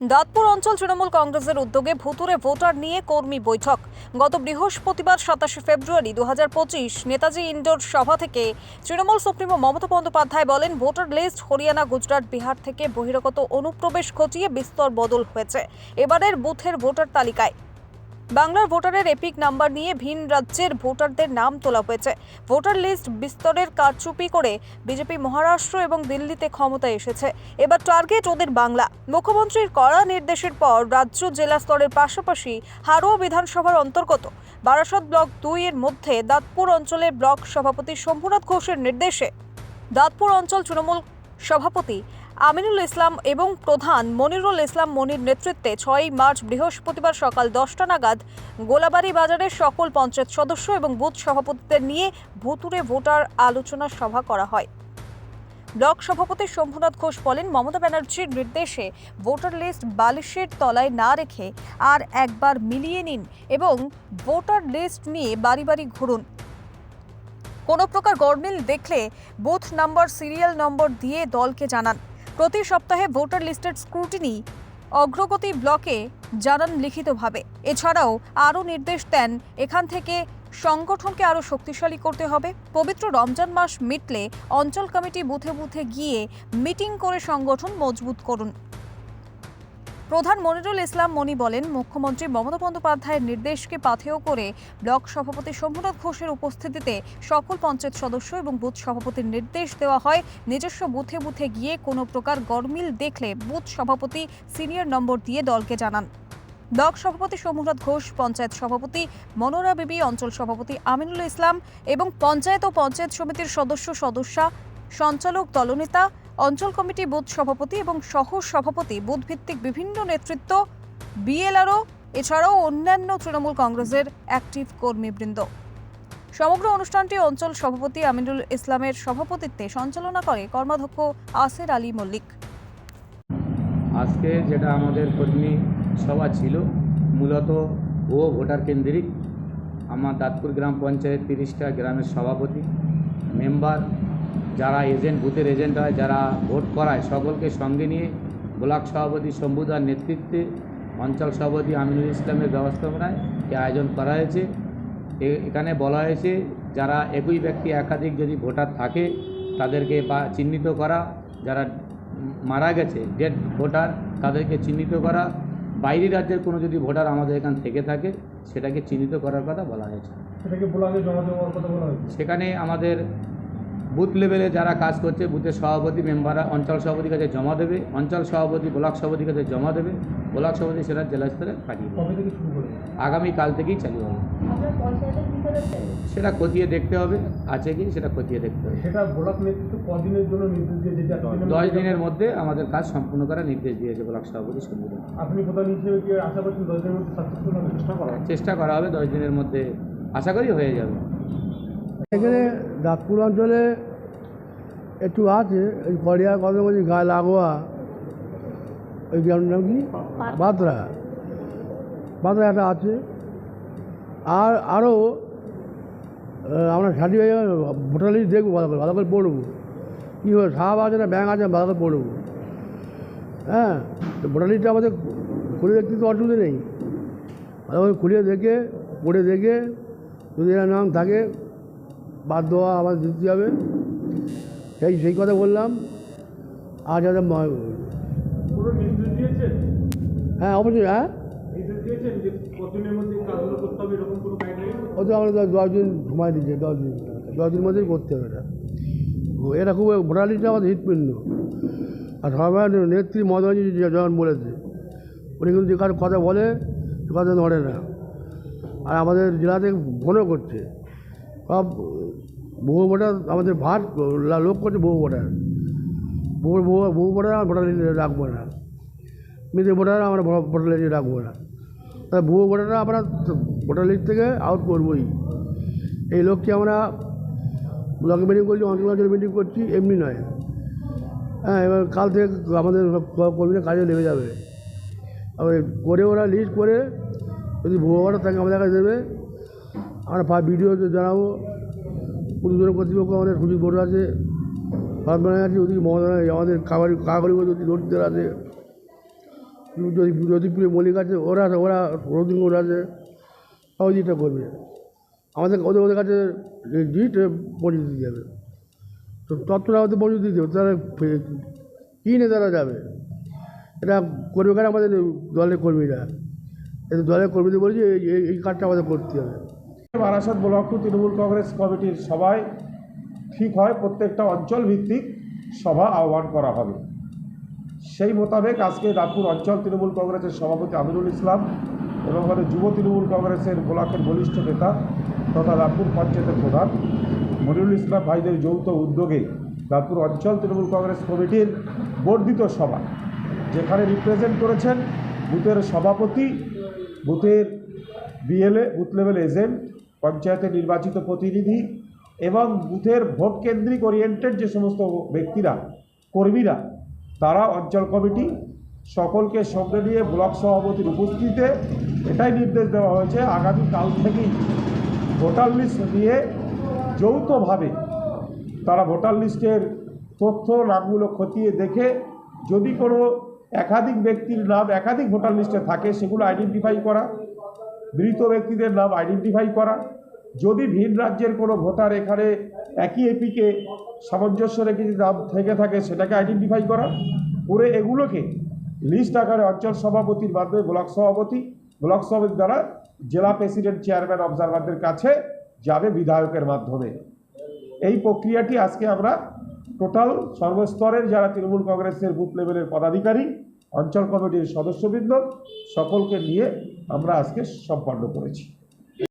দাঁতপুর অঞ্চল তৃণমূল কংগ্রেসের উদ্যোগে ভুতুরে ভোটার নিয়ে কর্মী বৈঠক। গত বৃহস্পতিবার সাতাশে ফেব্রুয়ারি দু হাজার পঁচিশ নেতাজি ইন্ডোর সভা থেকে তৃণমূল সুপ্রিমো মমতা বন্দ্যোপাধ্যায় বলেন, ভোটার লিস্ট হরিয়ানা, গুজরাট, বিহার থেকে বহিরাগত অনুপ্রবেশ ঘটিয়ে বিস্তর বদল হয়েছে। এবারের বুথের ভোটার তালিকায় বাংলার ভোটারের এপিক নাম্বার নিয়ে ভিন রাজ্যের ভোটারদের নাম তোলা হয়েছে। ভোটার লিস্ট বিস্তরের কারচুপি করে বিজেপি মহারাষ্ট্র এবং দিল্লিতে ক্ষমতায় এসেছে। এবার টার্গেট ওদের বাংলা। মুখ্যমন্ত্রীর কড়া নির্দেশের পর রাজ্য জেলা স্তরের পাশাপাশি হারোয়া বিধানসভার অন্তর্গত। বারাসত ব্লক দুই এর মধ্যে দাঁতপুর অঞ্চলে ব্লক সভাপতি শম্ভুনাথ ঘোষের নির্দেশে। দাঁতপুর অঞ্চল তৃণমূল সভাপতি আমিনুল ইসলাম এবং প্রধান মনিরুল ইসলাম মনির নেতৃত্বে ছয়ই মার্চ বৃহস্পতিবার সকাল দশটা নাগাদ গোলাবাড়ি বাজারের সকল পঞ্চায়েত সদস্য এবং বুথ সভাপতিদের নিয়ে ভুতুরে ভোটার আলোচনা সভা করা হয়। ব্লক সভাপতি শম্ভুনাথ ঘোষ বলেন, মমতা ব্যানার্জির নির্দেশে ভোটার লিস্ট বালিশের তলায় না রেখে আর একবার মিলিয়ে নিন এবং ভোটার লিস্ট নিয়ে বাড়ি বাড়ি ঘুরুন। কোনো প্রকার গরমিল দেখলে বুথ নাম্বার, সিরিয়াল নম্বর দিয়ে দলকে জানান। প্রতি সপ্তাহে ভোটার লিস্টের স্ক্রুটিনি অগ্রগতি ব্লকে জানান লিখিতভাবে। এছাড়াও আরও নির্দেশ দেন, এখান থেকে সংগঠনকে আরও শক্তিশালী করতে হবে। পবিত্র রমজান মাস মিটলে অঞ্চল কমিটি বুথে বুথে গিয়ে মিটিং করে সংগঠন মজবুত করুন। প্রধান মনিরুল ইসলাম মনি বলেন, মুখ্যমন্ত্রী মমতা বন্দ্যোপাধ্যায়ের নির্দেশকে পাথেয় করে ব্লক সভাপতি শম্ভুনাথ ঘোষের উপস্থিতিতে সকল পঞ্চায়েত সদস্য এবং বুথ সভাপতির নির্দেশ দেওয়া হয়। নিজস্ব বুথে বুথে গিয়ে কোনো প্রকার গরমিল দেখলে বুথ সভাপতি সিনিয়র নম্বর দিয়ে দলকে জানান। ব্লক সভাপতি শম্ভুনাথ ঘোষ, পঞ্চায়েত সভাপতি মনোরা বিবি, অঞ্চল সভাপতি আমিনুল ইসলাম এবং পঞ্চায়েত ও পঞ্চায়েত সমিতির সদস্য সদস্যা, সঞ্চালক দলনেতা অঞ্চল কমিটি বুথ সভাপতি এবং সহ সভাপতি বুথ ভিত্তিক বিভিন্ন নেতৃত্ব, বিএলআরও, এছাড়াও অন্যান্য তৃণমূল কংগ্রেসের অ্যাক্টিভ কর্মীবৃন্দ। সমগ্র অনুষ্ঠানটি অঞ্চল সভাপতি আমিনুল ইসলামের সভাপতিত্বে সঞ্চালনা করে কর্মাধ্যক্ষ আসের আলী মল্লিক। আজকে যেটা আমাদের কর্মী সভা ছিল, মূলত ও ভোটার কেন্দ্রিক, আমার দাঁতপুর গ্রাম পঞ্চায়েত তিরিশটা গ্রামের সভাপতি, মেম্বার যারা এজেন্ট বুথের এজেন্ট হয় যারা ভোট করায় সকলকে সঙ্গে নিয়ে ব্লক সভাপতি শম্ভুদার নেতৃত্বে অঞ্চল সভাপতি আমিনুল ইসলামের ব্যবস্থাপনায় এই আয়োজন করা হয়েছে। এ- এখানে বলা হয়েছে যারা একই ব্যক্তি একাধিক যদি ভোটার থাকে তাদেরকে বা চিহ্নিত করা যারা মারা গেছে ডেড ভোটার তাদেরকে চিহ্নিত করা। বাইরে রাজ্যের কোনো যদি ভোটার আমাদের এখান থেকে থাকে সেটাকে চিহ্নিত করার কথা বলা হয়েছে। সেটাকে ব্লকে জমা দেওয়ার কথা বলা হয়েছে। সেখানে আমাদের বুথ লেভেলে যারা কাজ করছে বুথের সভাপতি মেম্বাররা অঞ্চল সভাপতির কাছে জমা দেবে। অঞ্চল সভাপতি ব্লক সভাপতির কাছে জমা দেবে। ব্লক সভাপতি সেটা জেলা স্তরে পাঠিয়ে দেবে। কবে থেকে শুরু করে আগামী কাল থেকেই চালু হবে। সেটা খতিয়ে দেখতে হবে। আছে কি সেটা খতিয়ে দেখতে হবে। সেটা ব্লক নেতৃত্ব কদিনের জন্য নির্দেশ দিয়েছে? দশ দিনের মধ্যে আমাদের কাজ সম্পূর্ণ করার নির্দেশ দিয়েছে ব্লক সভাপতি সুন্দর। আপনি প্রধান হিসেবে কি আশা করছেন দশ দিনের মধ্যে চেষ্টা করা চেষ্টা করা হবে দশ দিনের মধ্যে। আশা করি হয়ে যাবে। এখানে দাঁতপুর অঞ্চলে একটু আছে ওই কড়িয়ার কথা বলছি গায়ে লাগোয়া। ওই গ্রামটার নাম কি? বাতরা বাতরা একটা আছে। আর আরও আমরা হয়ে ভোটার লিস্ট দেখব ভালো করে ভালো করে পড়ব। কী হবে সাহাব আছে না ব্যাংক আছে ভালো করে পড়ব। হ্যাঁ তো ভোটার লিস্টটা আমাদের খুলে দেখতে তো অসুবিধা নেই। ভালো করে খুলে দেখে পড়ে দেখে যদি এর নাম থাকে বাদ দেওয়া আবার দিতে হবে। সেই সেই কথা বললাম। নির্দেশ দিয়েছেন? হ্যাঁ অবশ্যই হ্যাঁ। ও তো আমরা দশ দিন সময় দিচ্ছে দশ দিন। দশ দিনের মধ্যেই করতে হবে এটা। ও এটা খুব ভোটার লিস্টে আমাদের হৃৎপিণ্ড আর সবাই নেত্রী মদনী যখন বলেছে উনি কিন্তু যে কারও কথা বলে সে কথা ধরে না। আর আমাদের জেলাতে ফোনও করছে। সব বহু ভোটার আমাদের ভাট লোক করছে বহু ভোটার বহু বহু বহু ভোটার আমরা ভোটার লিস্টে রাখব না। মৃত ভোটার আমরা ভোটার লিস্টে রাখব না। তাই ভুয়ো ভোটাররা আমরা ভোটার লিস্ট থেকে আউট করবই। এই লক্ষ্যে আমরা ব্লক মিটিং করছি অঞ্চল অঞ্চল মিটিং করছি, এমনি নয়। হ্যাঁ এবার কাল থেকে আমাদের কর্মীরা কাজে লেগে যাবে। আবার করে ওরা লিস্ট করে যদি ভুয়ো থাকে আমাদের কাছে দেবে। আমরা ভিডিও জানাব। পুলিশ কর্তৃপক্ষ আমাদের সুযোগ ভোটার আছে সরবরাহ আছে, ওদিকে মহোদয় আমাদের কাবাডি কাগরি যদি দরিদ্র আছে। যদি জ্যোতিপুরে মল্লিক আছে, ওরা আছে ওরা রবীন্দ্র আছে সহযোগিতা করবে। আমাদের ওদের ওদের কাছে জিট পৌঁছে দিতে যাবে তো তত্ত্বটা ওদের পৌঁছে দিতে হবে তারা ফে- কী নিয়ে তারা যাবে? এটা করবে কারা আমাদের দলের কর্মীরা? দলের কর্মীদের বলছি এই- এই কাজটা আমাদের করতে হবে। বারাসাত ব্লক তৃণমূল কংগ্রেস কমিটির সভায় ঠিক হয়, প্রত্যেকটা অঞ্চল ভিত্তিক সভা আহ্বান করা হবে। সেই মোতাবেক আজকে রামপুর অঞ্চল তৃণমূল কংগ্রেসের সভাপতি আমিরুল ইসলাম এবং আমাদের যুব তৃণমূল কংগ্রেসের ব্লকের বলিষ্ঠ নেতা তথা রামপুর পঞ্চায়েতের প্রধান মনিরুল ইসলাম ভাইদের যৌথ উদ্যোগে রামপুর অঞ্চল তৃণমূল কংগ্রেস কমিটির বর্ধিত সভা, যেখানে রিপ্রেজেন্ট করেছেন বুথের সভাপতি, বুথের বিএলএ বুথ লেভেল এজেন্ট পঞ্চায়েতের নির্বাচিত প্রতিনিধি এবং বুথের ভোট কেন্দ্রিক ওরিয়েন্টেড যে সমস্ত ব্যক্তিরা, কর্মীরা, তারা অঞ্চল কমিটি সকলকে সঙ্গে নিয়ে ব্লক সভাপতির উপস্থিতিতে এটাই নির্দেশ দেওয়া হয়েছে। আগামীকাল থেকেই ভোটার লিস্ট নিয়ে যৌথভাবে তারা ভোটার লিস্টের তথ্য, নামগুলো খতিয়ে দেখে যদি কোনো একাধিক ব্যক্তির নাম একাধিক ভোটার লিস্টে থাকে, সেগুলো আইডেন্টিফাই করা মৃত ব্যক্তিদের নাম আইডেন্টিফাই করা। যদি ভিন রাজ্যের কোনো ভোটার এখানে একই এপিকে সামঞ্জস্য রেখে যদি নাম থেকে থাকে, সেটাকে আইডেন্টিফাই করা। করে এগুলোকে লিস্ট আকারে অঞ্চল সভাপতির মাধ্যমে ব্লক সভাপতি ব্লক সভাপতি দ্বারা জেলা প্রেসিডেন্ট চেয়ারম্যান অবজারভারদের কাছে যাবে বিধায়কের মাধ্যমে। এই প্রক্রিয়াটি আজকে আমরা টোটাল সর্বস্তরের যারা তৃণমূল কংগ্রেসের বুথ লেভেলের পদাধিকারী অঞ্চল কমিটির সদস্যবৃন্দ সকলকে নিয়ে আমরা আজকে সম্পন্ন করেছি।